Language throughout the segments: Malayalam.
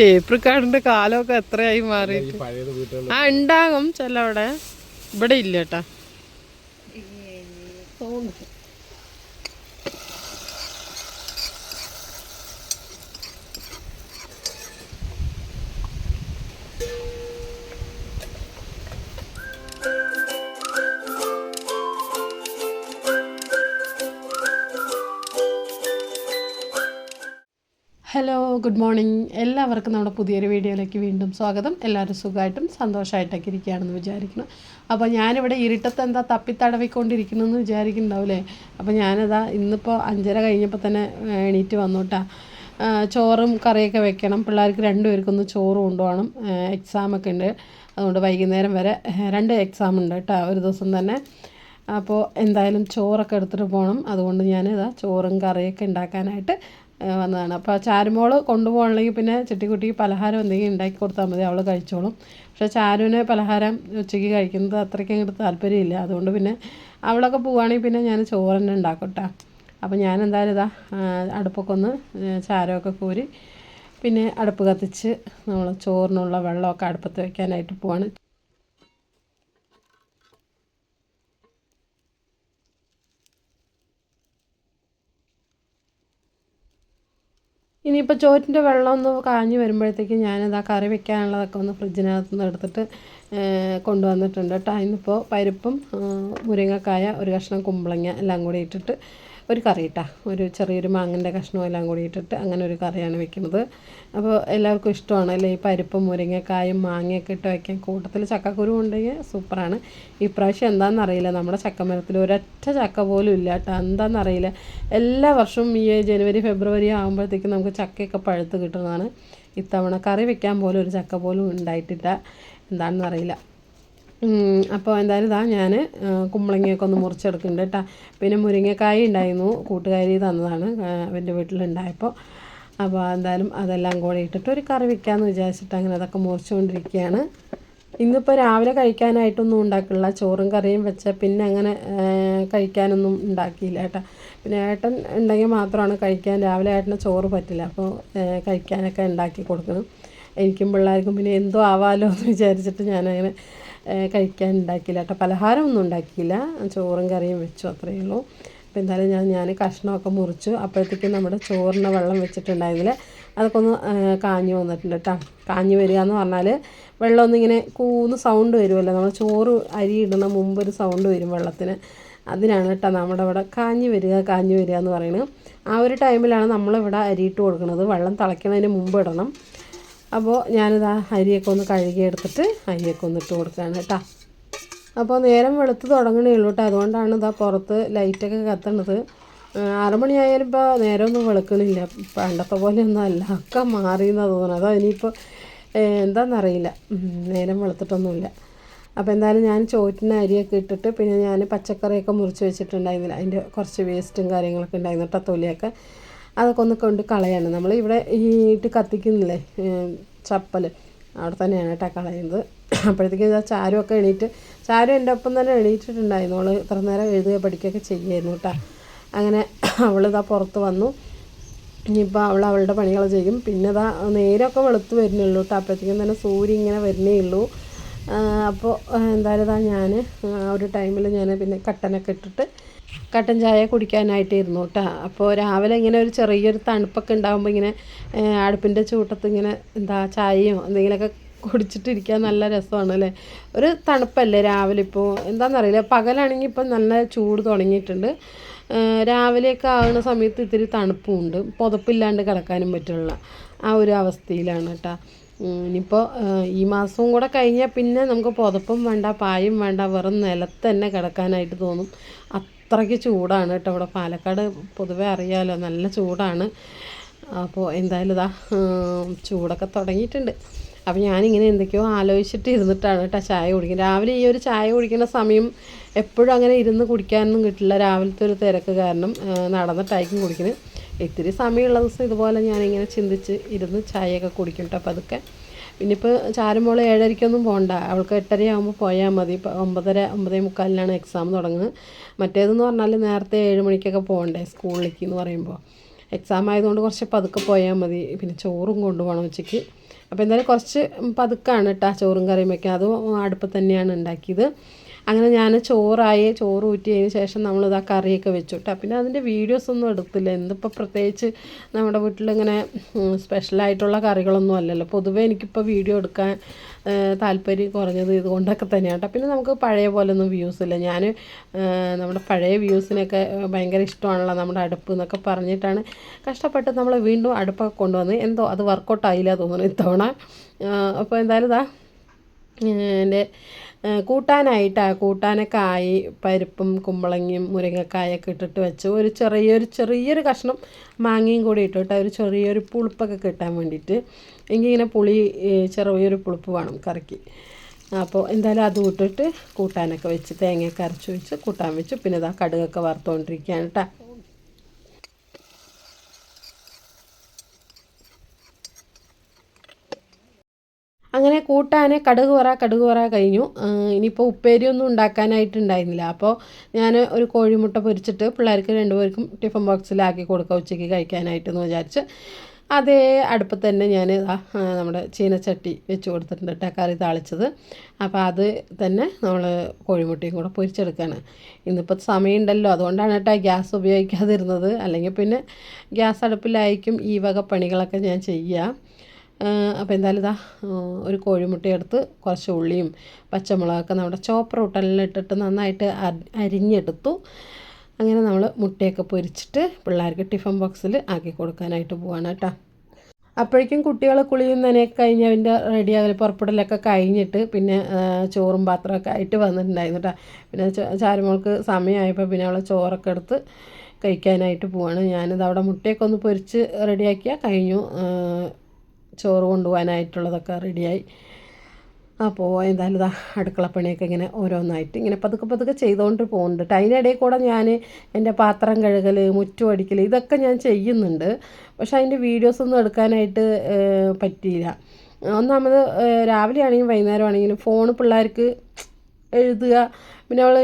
ടേപ്പ് കാർഡിന്റെ കാലമൊക്കെ എത്രയായി മാറി. ആ ഉണ്ടാകും. ചെല്ലവിടെ ഇവിടെ ഇല്ല കേട്ടാ. Hello good morning. എല്ലാവർക്കും നമ്മുടെ പുതിയൊരു വീഡിയോയിലേക്ക് വീണ്ടും സ്വാഗതം. എല്ലാവരും സുഖമായിട്ടും സന്തോഷമായിട്ടൊക്കെ ഇരിക്കുകയാണെന്ന് വിചാരിക്കുന്നു. അപ്പോൾ ഞാനിവിടെ ഇരുട്ടത്ത് എന്താ തപ്പിത്തടവിക്കൊണ്ടിരിക്കണമെന്ന് വിചാരിക്കുന്നുണ്ടാവില്ലേ അപ്പോൾ ഞാനതാ ഇന്നിപ്പോൾ അഞ്ചര കഴിഞ്ഞപ്പോൾ തന്നെ എണീറ്റ് വന്നോട്ടാ. ചോറും കറിയൊക്കെ വെക്കണം. പിള്ളേർക്ക് രണ്ടുപേർക്കൊന്ന് ചോറ് കൊണ്ടുപോകണം. എക്സാമൊക്കെ ഉണ്ട്. അതുകൊണ്ട് വൈകുന്നേരം വരെ രണ്ട് എക്സാം ഉണ്ട് കേട്ടോ ഒരു ദിവസം തന്നെ. അപ്പോൾ എന്തായാലും ചോറൊക്കെ എടുത്തിട്ട് പോകണം. അതുകൊണ്ട് ഞാൻ ചോറും കറിയൊക്കെ ഉണ്ടാക്കാനായിട്ട് വന്നതാണ്. അപ്പോൾ ചാരുമോൾ കൊണ്ടുപോകണമെങ്കിൽ പിന്നെ ചെട്ടിക്കുട്ടി പലഹാരം എന്തെങ്കിലും ഉണ്ടാക്കി കൊടുത്താൽ മതി അവൾ കഴിച്ചോളും. പക്ഷേ ചാരുവിന് പലഹാരം ഉച്ചയ്ക്ക് കഴിക്കുന്നത് അത്രയ്ക്ക് അങ്ങോട്ട് താല്പര്യമില്ല. അതുകൊണ്ട് പിന്നെ അവളൊക്കെ പോവുകയാണെങ്കിൽ പിന്നെ ഞാൻ ചോറ് തന്നെ ഉണ്ടാക്കും അപ്പോൾ ഞാൻ എന്തായാലും ഇതാ അടുപ്പൊക്കെ ഒന്ന് ചാരമൊക്കെ കോരി പിന്നെ അടുപ്പ് കത്തിച്ച് നമ്മൾ ചോറിനുള്ള വെള്ളമൊക്കെ അടുപ്പത്ത് വയ്ക്കാനായിട്ട് പോവാണ്. ഇനിയിപ്പോൾ ചോറ്റിന്റെ വെള്ളം ഒന്ന് കാഞ്ഞ് വരുമ്പോഴത്തേക്ക് ഞാനത് ആ കറി വെക്കാനുള്ളതൊക്കെ ഒന്ന് ഫ്രിഡ്ജിനകത്ത് നിന്ന് എടുത്തിട്ട് കൊണ്ടുവന്നിട്ടുണ്ട് കേട്ടോ. ഇന്നിപ്പോൾ പരിപ്പും മുരിങ്ങക്കായ ഒരു കഷ്ണം കുമ്പളങ്ങ എല്ലാം കൂടി ഇട്ടിട്ട് ഒരു കറി ഇട്ടാ ഒരു ചെറിയൊരു മാങ്ങന്റെ കഷ്ണവും എല്ലാം കൂടി ഇട്ടിട്ട് അങ്ങനെ ഒരു കറിയാണ് വെക്കുന്നത്. അപ്പോൾ എല്ലാവർക്കും ഇഷ്ടമാണ് അല്ലേ? ഈ പരിപ്പും മുരിങ്ങക്കായും മാങ്ങയൊക്കെ ഇട്ട് വയ്ക്കാൻ കൂട്ടത്തിൽ ചക്കക്കുരു ഉണ്ടെങ്കിൽ സൂപ്പറാണ്. ഇപ്രാവശ്യം എന്താണെന്നറിയില്ല നമ്മുടെ ചക്കമരത്തിൽ ഒരൊറ്റ ചക്ക പോലും ഇല്ല കേട്ടോ. എന്താണെന്നറിയില്ല എല്ലാ വർഷവും ഈ ജനുവരി ഫെബ്രുവരി ആകുമ്പോഴത്തേക്കും നമുക്ക് ചക്കയൊക്കെ പഴുത്ത് കിട്ടുന്നതാണ്. ഇത്തവണ കറി വെക്കാൻ പോലും ഒരു ചക്ക പോലും ഉണ്ടായിട്ടില്ല. എന്താണെന്ന് അറിയില്ല ഉം, അപ്പോൾ എന്തായാലും ഇതാ ഞാൻ കുമ്പളങ്ങയൊക്കെ ഒന്ന് മുറിച്ചെടുക്കുന്നുണ്ട് കേട്ടോ. പിന്നെ മുരിങ്ങക്കായ ഉണ്ടായിരുന്നു കൂട്ടുകാരി തന്നതാണ് അവന്റെ വീട്ടിലുണ്ടായപ്പോൾ അപ്പോൾ എന്തായാലും അതെല്ലാം കൂടെ ഇട്ടിട്ട് ഒരു കറി വയ്ക്കാമെന്ന് വിചാരിച്ചിട്ട് അങ്ങനെ അതൊക്കെ മുറിച്ചുകൊണ്ടിരിക്കുകയാണ്. ഇന്നിപ്പോൾ രാവിലെ കഴിക്കാനായിട്ടൊന്നും ഉണ്ടാക്കില്ല ചോറും കറിയും വെച്ച പിന്നെ അങ്ങനെ കഴിക്കാനൊന്നും ഉണ്ടാക്കിയില്ല കേട്ടോ. പിന്നെ ഏട്ടൻ ഉണ്ടെങ്കിൽ മാത്രമാണ് കഴിക്കാൻ രാവിലെ ഏട്ടന് ചോറ് പറ്റില്ല അപ്പോൾ കഴിക്കാനൊക്കെ ഉണ്ടാക്കി കൊടുക്കണം. എനിക്കും പിള്ളേർക്കും പിന്നെ എന്തോ ആവാലോ എന്ന് വിചാരിച്ചിട്ട് ഞാനങ്ങനെ കഴിക്കാൻ ഉണ്ടാക്കിയില്ല. കേട്ടോ പലഹാരം ഒന്നും ഉണ്ടാക്കിയില്ല. ചോറും കറിയും വെച്ചു അത്രയേ ഉള്ളൂ. അപ്പോൾ എന്തായാലും ഞാൻ ഞാൻ കഷ്ണമൊക്കെ മുറിച്ചു. അപ്പോഴത്തേക്കും നമ്മുടെ ചോറിന് വെള്ളം വെച്ചിട്ടുണ്ടായതിൽ അതൊക്കെ ഒന്ന് കാഞ്ഞു വന്നിട്ടുണ്ട് കേട്ടോ. കാഞ്ഞു വരിക എന്ന് പറഞ്ഞാൽ വെള്ളം ഒന്നിങ്ങനെ കൂന്ന് സൗണ്ട് വരുമല്ലോ. നമ്മൾ ചോറ് അരി ഇടുന്ന മുമ്പ് ഒരു സൗണ്ട് വരും വെള്ളത്തിന്. അതിനാണ് കേട്ടോ നമ്മുടെ ഇവിടെ കാഞ്ഞു വരിക കാഞ്ഞു വരിക എന്ന് പറയുന്നത്. ആ ഒരു ടൈമിലാണ് നമ്മളിവിടെ അരിയിട്ട് കൊടുക്കുന്നത്. വെള്ളം തിളയ്ക്കുന്നതിന് മുമ്പ് ഇടണം. അപ്പോൾ ഞാനിതാ അരിയൊക്കെ ഒന്ന് കഴുകിയെടുത്തിട്ട് അരിയൊക്കെ ഒന്ന് ഇട്ട് കൊടുക്കുകയാണ് കേട്ടോ. അപ്പോൾ നേരം വെളുത്ത് തുടങ്ങണേ ഉള്ളൂ കേട്ടോ. അതുകൊണ്ടാണ് ഇതാ പുറത്ത് ലൈറ്റൊക്കെ കത്തണത്. ആറുമണിയായാലും ഇപ്പോൾ നേരമൊന്നും വെളുക്കണില്ല. പണ്ടത്തെ പോലെയൊന്നും അല്ല. ഒക്കെ മാറിയെന്നാണ് തോന്നുന്നത് അതോ ഇനിയിപ്പോൾ എന്താണെന്നറിയില്ല നേരം വെളുത്തിട്ടൊന്നുമില്ല. അപ്പോൾ എന്തായാലും ഞാൻ ചോറ്റിന് അരിയൊക്കെ ഇട്ടിട്ട് പിന്നെ ഞാൻ പച്ചക്കറിയൊക്കെ മുറിച്ച് വെച്ചിട്ടുണ്ടായിരുന്നില്ല. അതിന്റെ കുറച്ച് വേസ്റ്റും കാര്യങ്ങളൊക്കെ ഉണ്ടായിരുന്നു തൊലിയൊക്കെ. അതൊക്കെ ഒന്ന് കൊണ്ട് കളയാണ്. നമ്മൾ ഇവിടെ ഈ ഇട്ട് കത്തിക്കുന്നില്ലേ ചപ്പൽ അവിടെ തന്നെയാണ് കേട്ടോ കളയുന്നത്. അപ്പോഴത്തേക്കും ഇതാ ചാരുമൊക്കെ എണീറ്റ് ചാരു എന്റെ ഒപ്പം തന്നെ എണീറ്റിട്ടുണ്ടായിരുന്നു. അവൾ ഇത്ര നേരം എഴുതുക പഠിക്കുകയൊക്കെ ചെയ്യായിരുന്നു കേട്ടോ. അങ്ങനെ അവളിതാ പുറത്ത് വന്നു. ഇനിയിപ്പോൾ അവൾ അവളുടെ പണികൾ ചെയ്യും. പിന്നെ ഇതാ നേരമൊക്കെ വെളുത്ത് വരുന്നുള്ളൂ കേട്ടോ. അപ്പോഴത്തേക്കും തന്നെ സൂര്യ ഇങ്ങനെ വരുന്നേ ഉള്ളൂ. അപ്പോൾ എന്തായാലും ഇതാ ഞാൻ ആ ഒരു ടൈമിൽ ഞാൻ പിന്നെ കട്ടനൊക്കെ ഇട്ടിട്ട് കട്ടൻ ചായ കുടിക്കാനായിട്ട് ഇരുന്നു കേട്ടോ. അപ്പോൾ രാവിലെ ഇങ്ങനെ ഒരു ചെറിയൊരു തണുപ്പൊക്കെ ഉണ്ടാകുമ്പോൾ ഇങ്ങനെ അടുപ്പിന്റെ ചൂട്ടത്ത് ഇങ്ങനെ എന്താ ചായയോ എന്തെങ്കിലുമൊക്കെ കുടിച്ചിട്ടിരിക്കാൻ നല്ല രസമാണ് അല്ലേ? ഒരു തണുപ്പല്ലേ രാവിലെ ഇപ്പോൾ എന്താണെന്നറിയില്ല പകലാണെങ്കിൽ ഇപ്പം നല്ല ചൂട് തുടങ്ങിയിട്ടുണ്ട്. രാവിലെയൊക്കെ ആകുന്ന സമയത്ത് ഇത്തിരി തണുപ്പുമുണ്ട് പുതപ്പില്ലാണ്ട് കിടക്കാനും പറ്റുള്ള ആ ഒരു അവസ്ഥയിലാണ് കേട്ടോ. ഇനിയിപ്പോൾ ഈ മാസവും കൂടെ കഴിഞ്ഞാൽ പിന്നെ നമുക്ക് പുതപ്പും വേണ്ട പായും വേണ്ട വെറും നിലത്ത് തന്നെ കിടക്കാനായിട്ട് തോന്നും. അത്രയ്ക്ക് ചൂടാണ് കേട്ടോ. ഇവിടെ പാലക്കാട് പൊതുവേ അറിയാമല്ലോ നല്ല ചൂടാണ്. അപ്പോൾ എന്തായാലും ഇതാ ചൂടൊക്കെ തുടങ്ങിയിട്ടുണ്ട്. അപ്പോൾ ഞാനിങ്ങനെ എന്തൊക്കെയോ ആലോചിച്ചിട്ട് ഇരുന്നിട്ടാണ് കേട്ടോ ചായ കുടിക്കുന്നത്. രാവിലെ ഈ ഒരു ചായ കുടിക്കുന്ന സമയം എപ്പോഴും അങ്ങനെ ഇരുന്ന് കുടിക്കാനൊന്നും കിട്ടില്ല. രാവിലത്തെ ഒരു തിരക്ക് കാരണം നടന്നിട്ടായിരിക്കും കുടിക്കുന്നത്. ഇത്തിരി സമയമുള്ള ദിവസം ഇതുപോലെ ഞാനിങ്ങനെ ചിന്തിച്ച് ഇരുന്ന് ചായയൊക്കെ കുടിക്കും കേട്ടോ. അപ്പോൾ അതൊക്കെ പിന്നെ ഇപ്പോൾ ചാരുമോൾ ഏഴരയ്ക്കൊന്നും പോകണ്ട അവൾക്ക് എട്ടരയാകുമ്പോൾ പോയാൽ മതി. ഇപ്പോൾ ഒമ്പതര ഒമ്പതേ മുക്കാലിനാണ് എക്സാം തുടങ്ങുന്നത്. മറ്റേതെന്ന് പറഞ്ഞാൽ നേരത്തെ ഏഴ് മണിക്കൊക്കെ പോകണ്ടേ സ്കൂളിലേക്ക് എന്ന് പറയുമ്പോൾ എക്സാം ആയതുകൊണ്ട് കുറച്ച് പതുക്കെ പോയാൽ മതി. പിന്നെ ചോറും കൊണ്ടുപോകണം ഉച്ചയ്ക്ക്. അപ്പോൾ എന്തായാലും കുറച്ച് പതുക്കാണ് കേട്ടോ ചോറും കറിയും വയ്ക്കുക അതും അടുപ്പത്ത് തന്നെയാണ് ഉണ്ടാക്കിയത്. അങ്ങനെ ഞാൻ ചോറായി ചോറ് ഊറ്റിയതിന് ശേഷം നമ്മളിതാ കറിയൊക്കെ വെച്ചു കേട്ടോ പിന്നെ അതിന്റെ വീഡിയോസ് ഒന്നും എടുത്തില്ല. എന്തിപ്പോൾ പ്രത്യേകിച്ച് നമ്മുടെ വീട്ടിലിങ്ങനെ സ്പെഷ്യലായിട്ടുള്ള കറികളൊന്നും അല്ലല്ലോ. പൊതുവേ എനിക്കിപ്പോൾ വീഡിയോ എടുക്കാൻ താല്പര്യം കുറഞ്ഞത് ഇതുകൊണ്ടൊക്കെ തന്നെയാണ് കേട്ടോ പിന്നെ നമുക്ക് പഴയ പോലെ ഒന്നും വ്യൂസ് ഇല്ല. ഞാൻ നമ്മുടെ പഴയ വ്യൂസിനൊക്കെ ഭയങ്കര ഇഷ്ടമാണല്ലോ നമ്മുടെ അടുപ്പ് എന്നൊക്കെ പറഞ്ഞിട്ടാണ് കഷ്ടപ്പെട്ട് നമ്മൾ വീണ്ടും അടുപ്പൊക്കെ കൊണ്ടുവന്ന് എന്തോ അത് വർക്കൗട്ടായില്ല തോന്നുന്നു ഇത്തവണ. അപ്പോൾ എന്തായാലും ഇതാ എന്റെ കൂട്ടാനായിട്ടാണ് കൂട്ടാനൊക്കെ ആയി പരിപ്പും കുമ്പളങ്ങയും മുരിങ്ങക്കായൊക്കെ ഇട്ടിട്ട് വെച്ച് ഒരു ചെറിയൊരു ചെറിയൊരു കഷ്ണം മാങ്ങയും കൂടി ഇട്ടിട്ട് ഒരു ചെറിയൊരു പുളിപ്പൊക്കെ കിട്ടാൻ വേണ്ടിയിട്ട് എങ്കിൽ ഇങ്ങനെ പുളി ചെറിയൊരു പുളിപ്പ് വേണം കറിക്ക്. അപ്പോൾ എന്തായാലും അത് ഇട്ടിട്ട് കൂട്ടാനൊക്കെ വെച്ച് തേങ്ങയൊക്കെ അരച്ച് വെച്ച് കൂട്ടാൻ വെച്ചു. പിന്നെ ഇതാ കടുകൊക്കെ വറുത്തുകൊണ്ടിരിക്കുകയാണ് കേട്ടോ അങ്ങനെ കൂട്ടാൻ കടുക് വറ കടുക് വറ കഴിഞ്ഞു. ഇനിയിപ്പോൾ ഉപ്പേരിയൊന്നും ഉണ്ടാക്കാനായിട്ടുണ്ടായിരുന്നില്ല. അപ്പോൾ ഞാൻ ഒരു കോഴിമുട്ട പൊരിച്ചിട്ട് പിള്ളേർക്ക് രണ്ടുപേർക്കും ടിഫിൻ ബോക്സിലാക്കി കൊടുക്കുക ഉച്ചയ്ക്ക് കഴിക്കാനായിട്ടെന്ന് വിചാരിച്ച്. അതേ അടുപ്പത്ത് തന്നെ ഞാൻ നമ്മുടെ ചീനച്ചട്ടി വെച്ച് കൊടുത്തിട്ടുണ്ട് തക്കാളി താളിച്ചത്. അപ്പോൾ അത് തന്നെ നമ്മൾ കോഴിമുട്ടയും കൂടെ പൊരിച്ചെടുക്കുകയാണ് ഇന്നിപ്പോൾ സമയമുണ്ടല്ലോ അതുകൊണ്ടാണ് കേട്ടോ ഗ്യാസ് ഉപയോഗിക്കാതിരുന്നത്. അല്ലെങ്കിൽ പിന്നെ ഗ്യാസ് അടുപ്പിലായിരിക്കും ഈ വക പണികളൊക്കെ ഞാൻ ചെയ്യുക അപ്പോൾ എന്തായാലും ഇതാ ഒരു കോഴിമുട്ടയെടുത്ത് കുറച്ച് ഉള്ളിയും പച്ചമുളകൊക്കെ നമ്മുടെ ചോപ്പർ ഉട്ടലിൽ ഇട്ടിട്ട് നന്നായിട്ട് അരിഞ്ഞെടുത്തു. അങ്ങനെ നമ്മൾ മുട്ടയൊക്കെ പൊരിച്ചിട്ട് പിള്ളേർക്ക് ടിഫിൻ ബോക്സിൽ ആക്കി കൊടുക്കാനായിട്ട് പോവാണ് കേട്ടോ. അപ്പോഴേക്കും കുട്ടികൾ കുളിയും നനയൊക്കെ കഴിഞ്ഞ് അതിന്റെ റെഡിയാകൽ പുറപ്പെടലൊക്കെ കഴിഞ്ഞിട്ട് പിന്നെ ചോറും പാത്രമൊക്കെ ആയിട്ട് വന്നിട്ടുണ്ടായിരുന്നു കേട്ടോ. പിന്നെ ചാരുമോൾക്ക് സമയമായപ്പോൾ പിന്നെ അവളെ ചോറൊക്കെ എടുത്ത് കഴിക്കാനായിട്ട് പോവാണ്. ഞാനിത് അവിടെ മുട്ടയൊക്കെ ഒന്ന് പൊരിച്ച് റെഡിയാക്കിയാൽ കഴിഞ്ഞു. ചോറ് കൊണ്ടുപോകാനായിട്ടുള്ളതൊക്കെ റെഡിയായി. അപ്പോൾ എന്തായാലും ഇതാ അടുക്കളപ്പണിയൊക്കെ ഇങ്ങനെ ഓരോന്നായിട്ട് ഇങ്ങനെ പതുക്കെ പതുക്കെ ചെയ്തുകൊണ്ട് പോകുന്നുണ്ട് അതിനിടയിൽ കൂടെ ഞാൻ എന്റെ പാത്രം കഴുകൽ മുറ്റു അടിക്കൽ ഇതൊക്കെ ഞാൻ ചെയ്യുന്നുണ്ട്. പക്ഷേ അതിന്റെ വീഡിയോസൊന്നും എടുക്കാനായിട്ട് പറ്റിയില്ല. ഒന്നാമത് രാവിലെ ആണെങ്കിലും വൈകുന്നേരം ആണെങ്കിലും ഫോൺ പിള്ളേർക്ക് എഴുതുക പിന്നെ അവൾ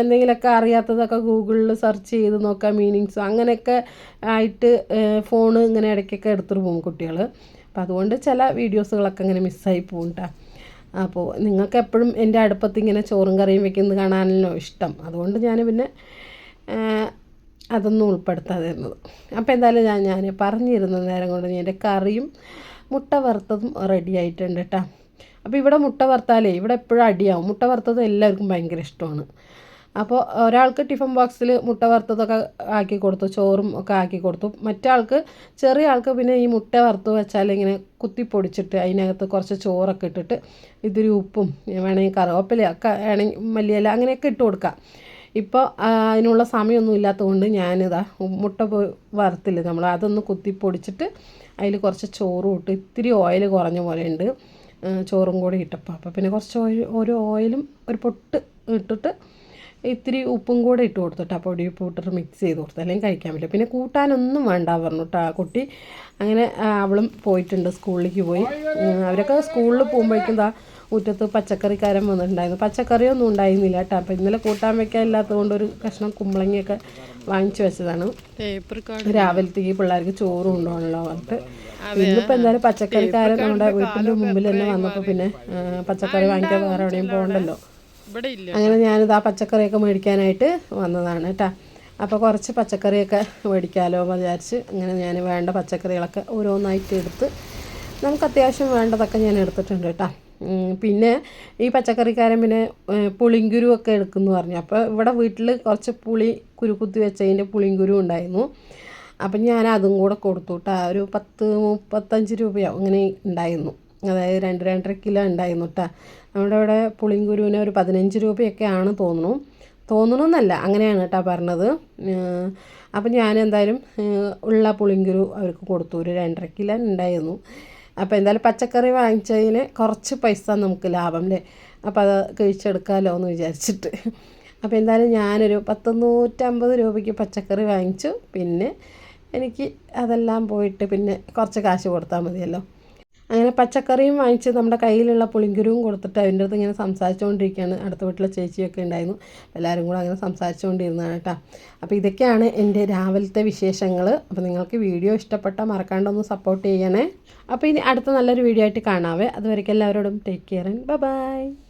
എന്തെങ്കിലുമൊക്കെ അറിയാത്തതൊക്കെ ഗൂഗിളിൽ സെർച്ച് ചെയ്ത് നോക്കുക മീനിങ്സ് അങ്ങനെയൊക്കെ ആയിട്ട് ഫോൺ ഇങ്ങനെ ഇടയ്ക്കൊക്കെ എടുത്തിട്ട് പോകും കുട്ടികൾ അപ്പം അതുകൊണ്ട് ചില വീഡിയോസുകളൊക്കെ ഇങ്ങനെ മിസ്സായി പോകും കേട്ടോ അപ്പോൾ നിങ്ങൾക്ക് എപ്പോഴും എന്റെ അടുപ്പത്ത് ഇങ്ങനെ ചോറും കറിയും വെക്കുന്നത് കാണാനല്ലോ ഇഷ്ടം. അതുകൊണ്ട് ഞാൻ പിന്നെ അതൊന്നും ഉൾപ്പെടുത്താതിരുന്നത്. അപ്പോൾ എന്തായാലും ഞാൻ ഞാൻ പറഞ്ഞിരുന്ന നേരം കൊണ്ട് എന്റെ കറിയും മുട്ട വറുത്തതും റെഡി ആയിട്ടുണ്ട് കേട്ടോ അപ്പോൾ ഇവിടെ മുട്ട വറുത്താലേ ഇവിടെ എപ്പോഴും അടിയാവും. മുട്ട വറുത്തത് എല്ലാവർക്കും ഭയങ്കര ഇഷ്ടമാണ്. അപ്പോൾ ഒരാൾക്ക് ടിഫിൻ ബോക്സിൽ മുട്ട വറുത്തതൊക്കെ ആക്കി കൊടുത്തു ചോറും ഒക്കെ ആക്കി കൊടുത്തു. മറ്റാൾക്ക് ചെറിയ ആൾക്ക് പിന്നെ ഈ മുട്ട വറുത്ത് വെച്ചാൽ ഇങ്ങനെ കുത്തി പൊടിച്ചിട്ട് അതിനകത്ത് കുറച്ച് ചോറൊക്കെ ഇട്ടിട്ട് ഇതിരി ഉപ്പും വേണമെങ്കിൽ കറിവേപ്പില ഒക്കെ വേണമെങ്കിൽ മല്ലിയില അങ്ങനെയൊക്കെ ഇട്ട് കൊടുക്കാം. ഇപ്പോൾ അതിനുള്ള സമയമൊന്നും ഇല്ലാത്തതുകൊണ്ട് ഞാനിതാ മുട്ട വറുത്തില്ല നമ്മൾ അതൊന്ന് കുത്തി പൊടിച്ചിട്ട് അതിൽ കുറച്ച് ചോറും ഇട്ട് ഇത്തിരി ഓയിൽ കുറഞ്ഞ പോലെ ഉണ്ട്. ചോറും കൂടി ഇട്ടപ്പോൾ അപ്പോൾ പിന്നെ കുറച്ച് ഓയിൽ ഓരോ ഓയിലും ഒരു പൊട്ട് ഇട്ടിട്ട് ഇത്തിരി ഉപ്പും കൂടെ ഇട്ട് കൊടുത്തിട്ട് പൊടി ഉപ്പ് ഇട്ടിട്ട് മിക്സ് ചെയ്ത് കൊടുത്തു. അല്ലെങ്കിൽ കഴിക്കാൻ പറ്റില്ല. പിന്നെ കൂട്ടാനൊന്നും വേണ്ട പറഞ്ഞു കേട്ടോ ആ കുട്ടി. അങ്ങനെ അവളും പോയിട്ടുണ്ട് സ്കൂളിലേക്ക് പോയി. അവരൊക്കെ സ്കൂളിൽ പോകുമ്പോഴേക്കും ദാ മുറ്റത്ത് പച്ചക്കറിക്കാരൻ വന്നിട്ടുണ്ടായിരുന്നു. പച്ചക്കറിയൊന്നും ഉണ്ടായിരുന്നില്ല കേട്ടോ. അപ്പം ഇന്നലെ കൂട്ടാൻ വെക്കാൻ ഇല്ലാത്തതുകൊണ്ട് ഒരു കഷ്ണം കുമ്പളങ്ങിയൊക്കെ വാങ്ങിച്ചു വെച്ചതാണ്. രാവിലത്തേക്ക് പിള്ളേർക്ക് ചോറും കൊണ്ടുപോകണല്ലോ പറഞ്ഞിട്ട് ഇന്നിപ്പോൾ എന്തായാലും പച്ചക്കറിക്കാരൻ നമ്മുടെ വീട്ടിന്റെ മുമ്പിൽ തന്നെ വന്നപ്പോൾ പിന്നെ പച്ചക്കറി വാങ്ങിക്കാൻ വേറെ എവിടെയും പോകണ്ടല്ലോ. അങ്ങനെ ഞാനിത് ആ പച്ചക്കറിയൊക്കെ മേടിക്കാനായിട്ട് വന്നതാണ് കേട്ടോ. അപ്പോൾ കുറച്ച് പച്ചക്കറിയൊക്കെ മേടിക്കാമല്ലോ വിചാരിച്ച് അങ്ങനെ ഞാൻ വേണ്ട പച്ചക്കറികളൊക്കെ ഓരോന്നായിട്ട് എടുത്ത് നമുക്ക് അത്യാവശ്യം വേണ്ടതൊക്കെ ഞാൻ എടുത്തിട്ടുണ്ട് കേട്ടോ. പിന്നെ ഈ പച്ചക്കറിക്കാരൻ പിന്നെ പുളിങ്കുരു ഒക്കെ എടുക്കുമെന്ന് പറഞ്ഞു. അപ്പോൾ ഇവിടെ വീട്ടിൽ കുറച്ച് പുളി കുരുക്കുത്തി വെച്ചതിന്റെ പുളിങ്കുരു ഉണ്ടായിരുന്നു. അപ്പം ഞാൻ അതും കൂടെ കൊടുത്തു കേട്ടോ. ഒരു പത്ത് മുപ്പത്തഞ്ച് രൂപയോ അങ്ങനെ ഉണ്ടായിരുന്നു. അതായത് രണ്ട് രണ്ടര കിലോ ഉണ്ടായിരുന്നു കേട്ടോ നമ്മുടെ ഇവിടെ പുളിങ്കുരുവിന് ഒരു പതിനഞ്ച് രൂപയൊക്കെ ആണ് തോന്നുന്നു തോന്നണമെന്നല്ല അങ്ങനെയാണ് കേട്ടോ പറഞ്ഞത്. അപ്പം ഞാൻ എന്തായാലും ഉള്ള പുളിങ്കുരു അവർക്ക് കൊടുത്തു. ഒരു രണ്ടര കിലോ ഉണ്ടായിരുന്നു. അപ്പോൾ എന്തായാലും പച്ചക്കറി വാങ്ങിച്ചതിന് കുറച്ച് പൈസ നമുക്ക് ലാഭം അല്ലേ അപ്പോൾ അത് കഴിച്ചെടുക്കാമല്ലോ എന്ന് വിചാരിച്ചിട്ട്. അപ്പോൾ എന്തായാലും ഞാനൊരു പത്ത് നൂറ്റമ്പത് രൂപയ്ക്ക് പച്ചക്കറി വാങ്ങിച്ചു. പിന്നെ എനിക്ക് അതെല്ലാം പോയിട്ട് പിന്നെ കുറച്ച് കാശ് കൊടുത്താൽ മതിയല്ലോ. അങ്ങനെ പച്ചക്കറിയും വാങ്ങിച്ച് നമ്മുടെ കയ്യിലുള്ള പുളിങ്കുരുവും കൊടുത്തിട്ട് അതിന്റെ അടുത്ത് ഇങ്ങനെ സംസാരിച്ചുകൊണ്ടിരിക്കുകയാണ്. അടുത്ത വീട്ടിലെ ചേച്ചിയൊക്കെ ഉണ്ടായിരുന്നു. എല്ലാവരും കൂടെ അങ്ങനെ സംസാരിച്ചുകൊണ്ടിരുന്നതാണ് കേട്ടോ. അപ്പോൾ ഇതൊക്കെയാണ് എന്റെ രാവിലത്തെ വിശേഷങ്ങൾ. അപ്പോൾ നിങ്ങൾക്ക് വീഡിയോ ഇഷ്ടപ്പെട്ടാൽ മറക്കാണ്ടൊന്ന് സപ്പോർട്ട് ചെയ്യണേ. അപ്പോൾ ഇനി അടുത്ത നല്ലൊരു വീഡിയോ ആയിട്ട് കാണാവേ. അതുവരേക്കും എല്ലാവരോടും ടേക്ക് കെയർ ആൻഡ് ബൈ